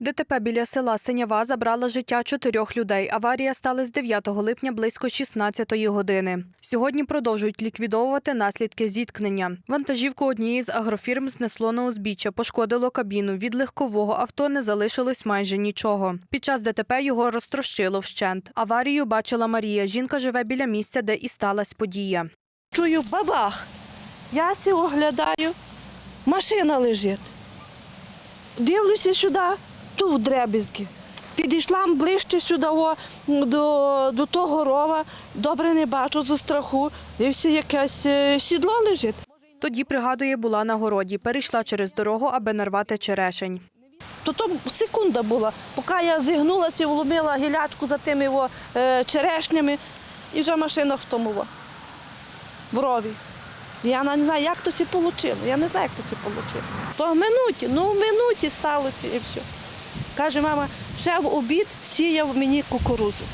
ДТП біля села Синява забрала життя чотирьох людей. Аварія сталася 9 липня близько 16-ї години. Сьогодні продовжують ліквідовувати наслідки зіткнення. Вантажівку однієї з агрофірм знесло на узбіччя, пошкодило кабіну. Від легкового авто не залишилось майже нічого. Під час ДТП його розтрощило вщент. Аварію бачила Марія. Жінка живе біля місця, де і сталася подія. Чую бабах. Я сі оглядаю, машина лежить. Дивлюся сюди, тут дребезги. Підійшла ближче сюди о, до, до того рова, добре не бачу зі страху. Дивлюся, якесь е, сідло лежить. Тоді, пригадує, була на городі. Перейшла через дорогу, аби нарвати черешень. То то секунда була, поки я зігнулася і вломила гілячку за тими о, е, черешнями, і вже машина в тому в рові. Я не знаю, як то це вийшло. Я не знаю, як то це вийшло. То в минуті, ну в минуті сталося і все. Каже, мама, ще в обід сіяв мені кукурудзу.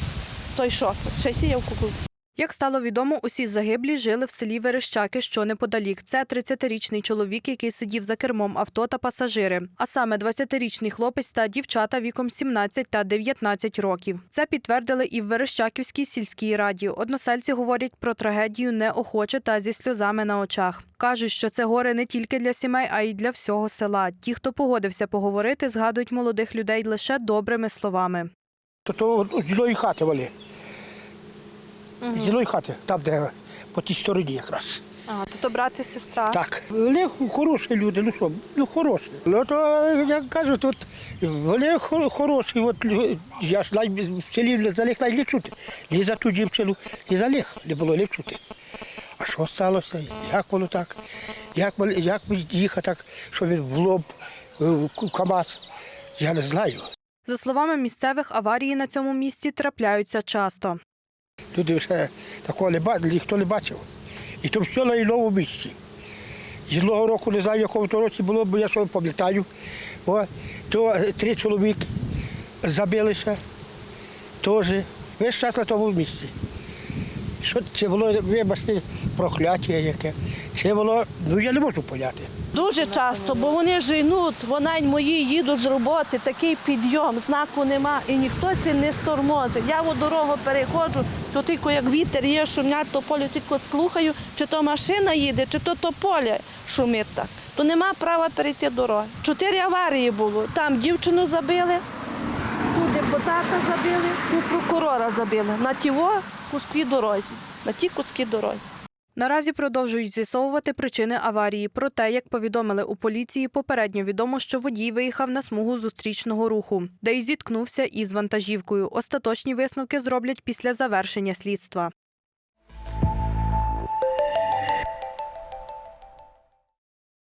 Той шофер, ще сіяв кукурудзу. Як стало відомо, усі загиблі жили в селі Верещаки, що неподалік. Це 30-річний чоловік, який сидів за кермом авто та пасажири. А саме 20-річний хлопець та дівчата віком 17 та 19 років. Це підтвердили і в Верещаківській сільській раді. Односельці говорять про трагедію неохоче та зі сльозами на очах. Кажуть, що це горе не тільки для сімей, а й для всього села. Ті, хто погодився поговорити, згадують молодих людей лише добрими словами. То то зілої хати вали. Зілої хати, там, де по тій стороні якраз. А, то, то брат і сестра. Так. Вони хороші люди, ну що, ну хороші. Ну то я кажу, тут вони хо- хороші. От лю- я ж навіть в селі не заліг навіть не чути. Ні за ту дівчину, ні за них не було не чути. А що сталося? Як воно так? Як, вони- як їхати так, що він в лоб е, в КАМАЗ? Я не знаю. За словами місцевих, аварії на цьому місці трапляються часто. Люди ще такого не бачили, ніхто не бачив. І то все на новому місці. З одного року не знаю, в якому то році було, бо я що пам'ятаю. То е, три чоловік забилися теж. Весь час на тому місці. Що це було, вибачте, прокляття яке. Це було, ну я не можу поняти. Дуже часто, бо вони женуть, вона й мої їдуть з роботи, такий підйом, знаку нема, і ніхто сі не стормозить. Я в дорогу переходжу, то тільки як вітер є, шумять, то поле тільки слухаю, чи то машина їде, чи то то поле шумить так. То нема права перейти дорогу. Чотири аварії було. Там дівчину забили, тут депутата забили, тут прокурора забили. На тіво куски дорозі, на ті куски дорозі. Наразі продовжують з'ясовувати причини аварії. Проте, як повідомили у поліції, попередньо відомо, що водій виїхав на смугу зустрічного руху, де й зіткнувся із вантажівкою. Остаточні висновки зроблять після завершення слідства.